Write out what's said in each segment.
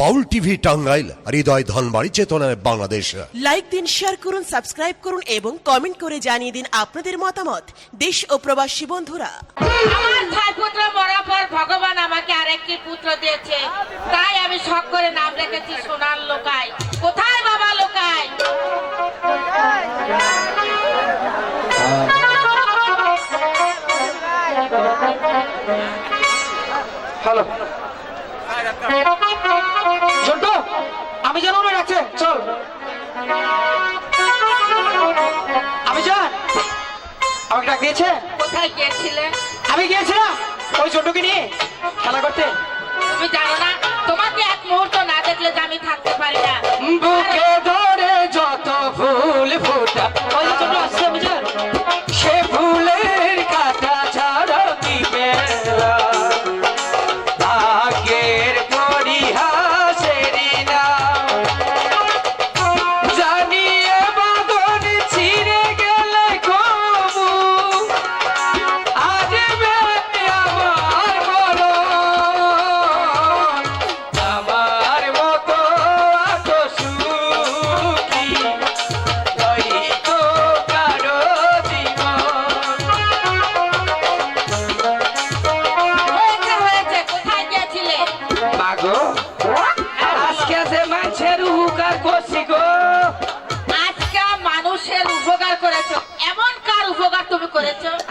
বাউল TV Tangail হৃদয় ধনবাড়ি চেতনায় Bangladesh. Like দিন share করুন সাবস্ক্রাইব করুন এবং কমেন্ট করে জানিয়ে দিন আপনাদের মতামত। দেশ ও প্রবাসী বন্ধুরা। আমার ছয় পুত্র মরার পর ভগবান আমাকে আরেকটি পুত্র দিয়েছে। তাই আমি শখ করে নাম রেখেছি সোনার লোকাই। কোথায় বাবা লোকাই? হ্যালো আমি জানো না আছে চল। আমি জান আমাকে ডাক দিয়েছে? কোথায় গিয়েছিলে? আমি গিয়েছিলাম ওই ঝন্টুকে নিয়ে খেলা করতে। তুমি জানো না তোমাকে এক মুহূর্ত না দেখলে যে আমি থাকতে পারি না।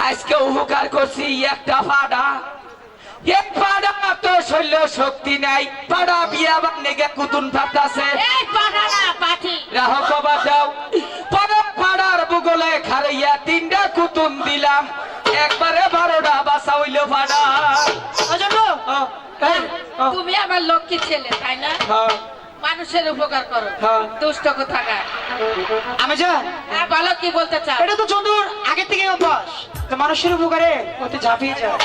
আজকে উপকার করছি একটা পাড়া এক পাড়া তো শৈল শক্তি নাই। পাড়া বিয়া কুতুন ফাটাছে। এই পাঠা না পাঠি রাহ কবা যাও পাড়া পাড়ার বুগলে খারাইয়া তিনটা কুতুন দিলাম। একবারে বারোটা বাসা হইল পাড়া তুমি আমার লক্ষ্মী ছেলে তাই না? মানুষের উপকার করো। দুষ্ট কোথাকার। আমি হ্যাঁ বলো কি বলতে চাও? এটা তো চন্দ্র আগে থেকে অভ্যাস। মানুষের উপকারে ওতে ঝাঁপিয়ে যায়।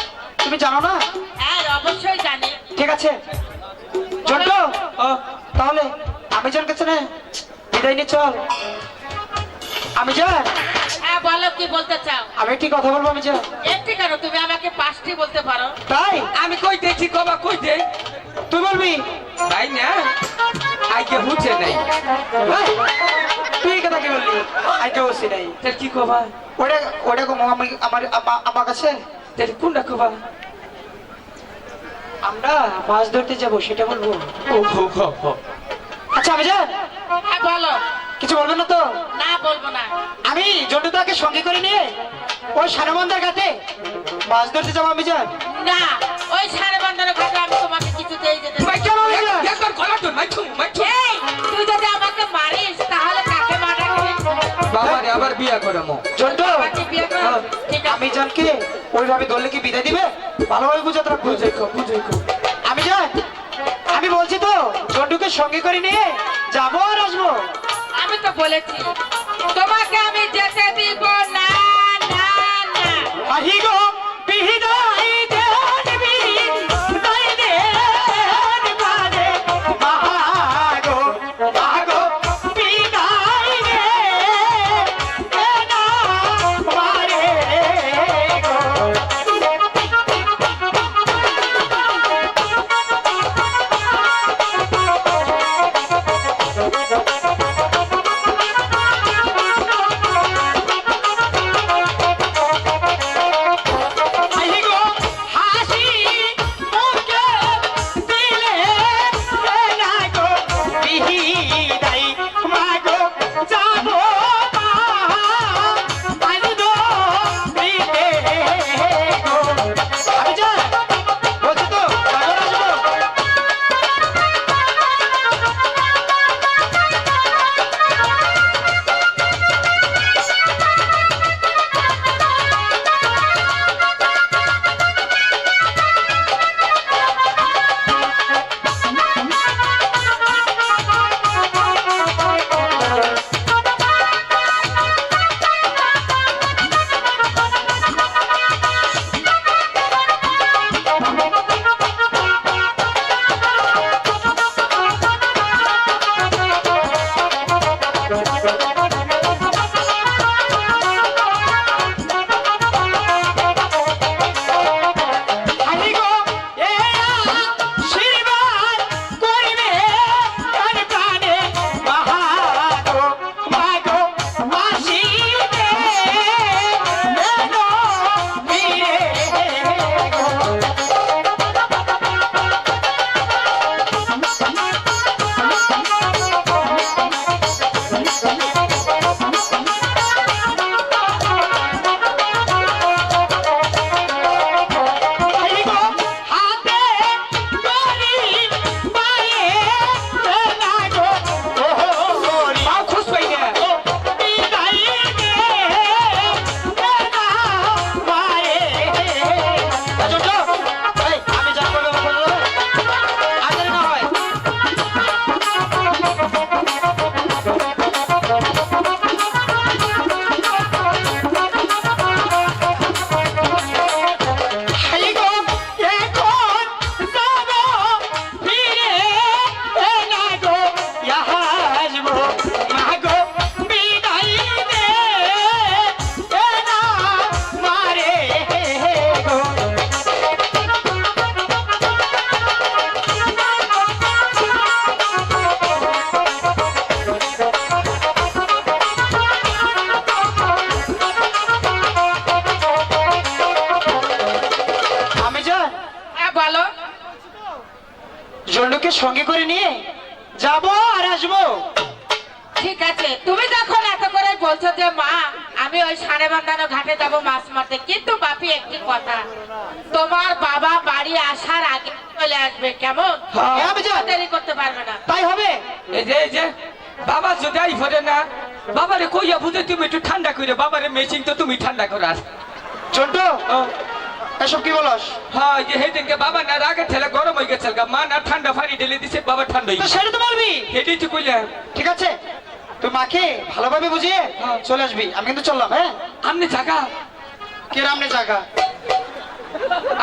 তুমি জানো না? হ্যাঁ অবশ্যই জানি। ঠিক আছে। জন্টু তাহলে আমি জন কাছে না? বিদায় নিয়ে চল। আমি যান হ্যাঁ বলো কি বলতে চাও? আমি একটি কথা বলব আমি যান একটি কেন তুমি আমাকে পাঁচটি বলতে পারো। তাই? আমি কই দেখছি কবা কই দে? তুই বলবি? তাই না? আইকে হুচে নাই। ভাই, তুই কথা কি বললি আইকে বসি নাই। তার কি কবা? ওটা ওটা কো আমি আমার আমার কাছে? তার কোনটা কবা? আমরা মাছ ধরতে যাব সেটা বলব। আচ্ছা আমি যান হ্যাঁ বলো। কিছু বলবেন না তো? না বলব না। আমি জন্টুদাকে সঙ্গে করে নিয়ে ওই সারমন্দার ঘাটে মাছ ধরতে যাব আমি যান না ওই বান্ধারের ঘাটে আমি তোমাকে যেতে তো মাইথু এই তুই যদি আমাকে মারিস তাহলে বাবা রে আবার বিয়া করামো চন্টু! আমাকে বিয়ে করো। ঠিক আছে। আমি জানকে ওইভাবে ধরলে কি বিদায় দিবে? ভালোভাবে বুঝাতে রাখব আমি যাই? আমি বলছি তো জন্টুকে সঙ্গে করে নিয়ে যাব আর আসব। আমি তো বলেছি তোমাকে আমি যেতে দিব না না না। সঙ্গে করে নিয়ে যাব আর আসব। ঠিক আছে তুমি যখন এত করে বলছো যে মা আমি ওই সাড়ে বান্ধানো ঘাটে যাব মাছ মারতে কিন্তু বাপি একটি কথা তোমার বাবা বাড়ি আসার আগে চলে আসবে কেমন? হ্যাঁ। দেরি করতে পারবে না। তাই হবে? এই যে এই যে বাবা যদি আই পড়ে না বাবারে কইয়া বুঝে তুমি একটু ঠান্ডা করে বাবারে মেশিন তো তুমি ঠান্ডা করার। চন্টু ও, এসব কি বলস? হ্যাঁ যে সেদিনকে বাবা না রাগে ঠেলে গরম হয়ে গেছে। মা না ঠান্ডা পানি ঢেলে দিছে বাবা ঠান্ডা তো সেটা তো বলবি। এটাই তো কইলাম ঠিক আছে? তুই মাকে ভালোভাবে বুঝিয়ে চলে আসবি। আমি কিন্তু চললাম হ্যাঁ? আপনি জাগা। কে রামনে জায়গা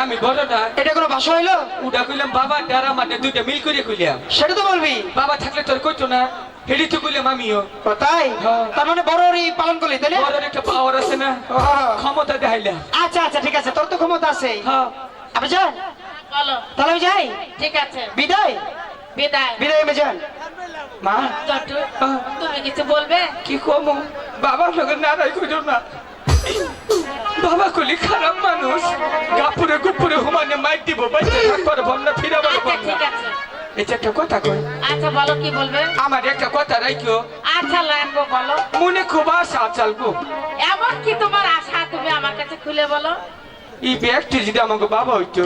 আমি বড় না। এটা কোনো ভাষা হইল? উডা কইলাম বাবা ডারা মাঠে দুইটা মিল করে কইলাম। সেটা তো বলবি। বাবা থাকলে তোর কইতো না। হেডি তো কইলাম আমিও তাই। তার মানে বড় পালন করলি তাই না বড় একটা পাওয়ার আছে না ক্ষমতা দেখাইলাম আচ্ছা আচ্ছা ঠিক আছে তোর তো ক্ষমতা আছে হ্যাঁ আমি যান বলো তাহলে আমি যাই ঠিক আছে বিদায় বিদায় বিদায় আমি যান মা হ্যাঁ। তুমি কিছু বলবে কি কমো বাবার সঙ্গে নারাই কইল না বাবা কলি খারাপ মানুষ গাপুরে গুপুরে হুমানে মাইক দিব বাইতে থাকবার ভাবনা ফিরাবার ভাবনা ঠিক আছে. এটা একটা কথা কই? আচ্ছা বলো কি বলবে? আমার একটা কথা রাখিও আচ্ছা রাখব বলো। মনে খুব আশা চালবো। এমন কি তোমার আশা তুমি আমার কাছে খুলে বলো? এই ব্যক্তি যদি আমাকে বাবা হইতো।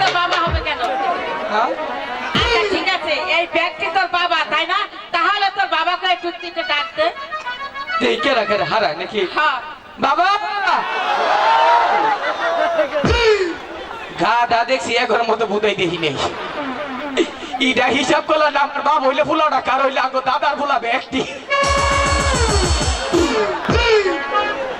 তোর বাবা হবে কেন? হ্যাঁ? আচ্ছা ঠিক আছে এই ব্যক্তি তোর বাবা তাই না? তাহলে তোর বাবাকে তিনটে ডাকতে কেরা কেরা হারা নাকি? হ্যাঁ। বাবা! ঘা দা দেখছি এগোর মতো বুধাই দেখি নেই। ইটা হিসাব করলাম আমার বাপ হইলে ফুলাটা কার হইলে আগো দাদার ফুলাবে একটি।